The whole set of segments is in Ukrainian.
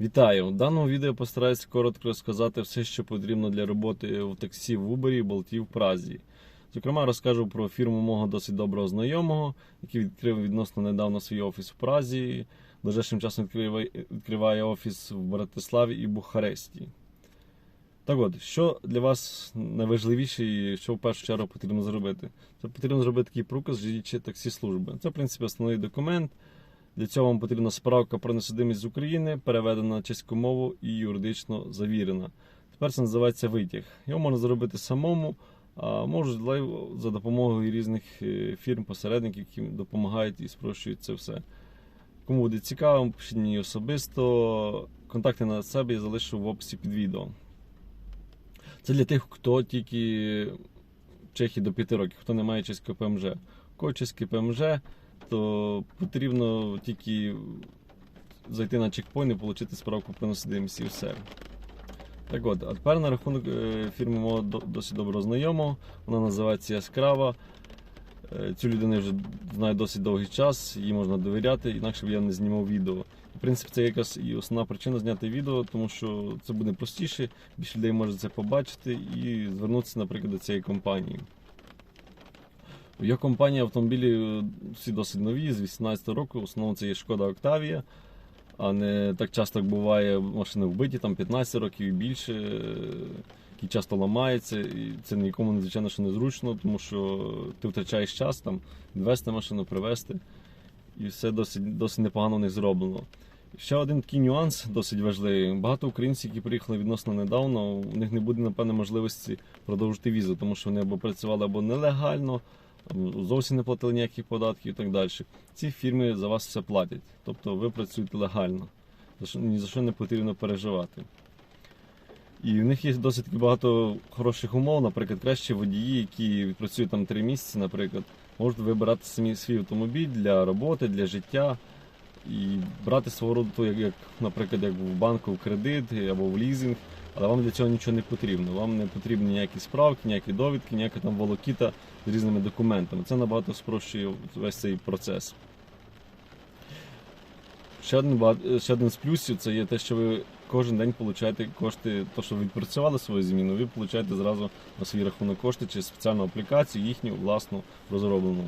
Вітаю! В даному відео постараюся коротко розказати все, що потрібно для роботи в таксі в Uber, Болті в Празі. Зокрема, розкажу про фірму мого досить доброго знайомого, який відкрив відносно недавно свій офіс в Празі. Ближайшим часом відкриває, офіс в Братиславі і Бухаресті. Так от, що для вас найважливіше і що в першу чергу потрібно зробити? Це потрібно зробити такий проказ жиючи таксі служби. Це, в принципі, основний документ. Для цього вам потрібна справка про несудимість з України, переведена на чеську мову і юридично завірена. Тепер це називається витяг. Його можна зробити самому, а можуть за допомогою різних е, фірм, посередників, які допомагають і спрощують це все. Кому буде цікаво, пишіть мені особисто. Контакти на себе я залишу в описі під відео. Це для тих, хто тільки в Чехії до 5 років, хто не має чеського ПМЖ. Кого чеське ПМЖ, то потрібно тільки зайти на чекпоінт і отримати справку про несудимість і все. Так от, а тепер на рахунок е, фірми мого досить доброго знайомого. Вона називається Яскрава. Е, Цю людину я вже знаю досить довгий час, їй можна довіряти, інакше б я не знімав відео. В принципі, це якраз і основна причина зняти відео, тому що це буде простіше, більше людей може це побачити і звернутися, наприклад, до цієї компанії. В його компанії автомобілі е, всі досить нові, з 18 року. В основному це є шкода Октавія, а не так часто буває машини вбиті, там 15 років і більше, е, які часто ламаються. І це нікому, звичайно, що незручно, тому що ти втрачаєш час там відвести машину, привезти. І все досить, досить непогано них зроблено. Ще один такий нюанс досить важливий. Багато українців, які приїхали відносно недавно, у них не буде, напевне, можливості продовжити візу, тому що вони або працювали або нелегально, зовсім не платили ніяких податків і так далі. Ці фірми за вас все платять. Тобто ви працюєте легально. Ні за що не потрібно переживати. І в них є досить багато хороших умов, наприклад, кращі водії, які відпрацюють там три місяці, наприклад, можуть вибирати самі свій автомобіль для роботи, для життя і брати свого роду, як, як, наприклад, як в банку в кредит або в лізинг, але вам для цього нічого не потрібно. Вам не потрібні ніякі справки, ніякі довідки, ніяка там волокіта з різними документами. Це набагато спрощує весь цей процес. Ще один, ще один з плюсів це є те, що ви кожен день получаєте кошти, то що ви відпрацювали свою зміну, ви получаєте зразу на свій рахунок кошти через спеціальну аплікацію, їхню власну розроблену.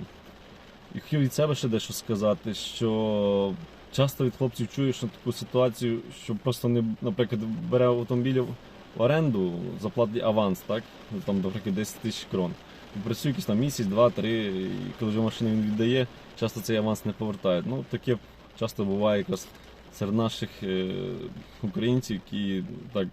І хотів від себе ще дещо сказати, що часто від хлопців чуєш що таку ситуацію, що просто не, наприклад, бере автомобіль в оренду, заплатить аванс, так? Там, наприклад, 10 тисяч крон. І працює якийсь там місяць, два, три, і коли вже машину він віддає, часто цей аванс не повертають. Ну, таке часто буває якраз серед наших е, українців, які так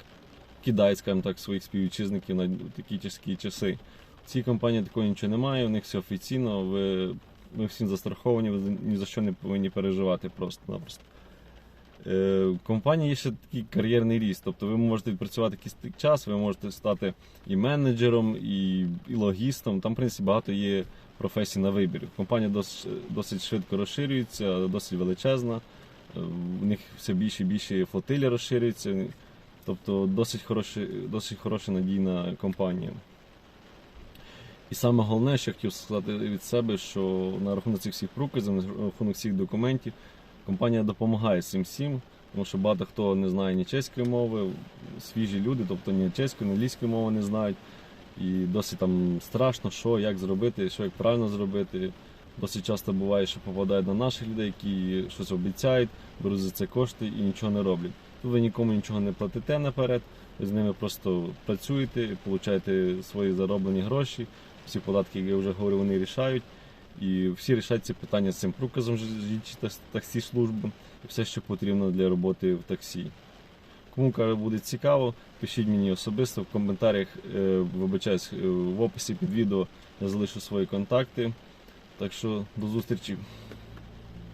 кидають, скажімо так, своїх співвітчизників на такі тяжкі часи. В цій компанії такого нічого немає, у них все офіційно, ви, ви всі застраховані, ви ні за що не повинні переживати просто-напросто. Е, в компанії є ще такий кар'єрний ріст, тобто ви можете відпрацювати якийсь час, ви можете стати і менеджером, і, і логістом. Там, в принципі, багато є професій на вибір. Компанія досить, досить швидко розширюється, досить величезна. Е, У них все більше і більше флотилі розширюється. Тобто досить хороша, досить хороша надійна компанія. І саме головне, що я хотів сказати від себе, що на рахунок цих всіх проказів, на рахунок всіх документів, компанія допомагає цим всім, тому що багато хто не знає ні чеської мови, свіжі люди, тобто ні чеської, ні англійської мови не знають. І досить там страшно, що, як зробити, що як правильно зробити. Досить часто буває, що попадають на наших людей, які щось обіцяють, беруть за це кошти і нічого не роблять. Тут ви нікому нічого не платите наперед, ви з ними просто працюєте, получаєте свої зароблені гроші, всі податки, як я вже говорив, вони рішають. І всі рішають ці питання з цим проказом таксі служби і все, що потрібно для роботи в таксі. Кому каже, буде цікаво, пишіть мені особисто в коментарях, е, вибачаюсь, е, в описі під відео я залишу свої контакти. Так що до зустрічі.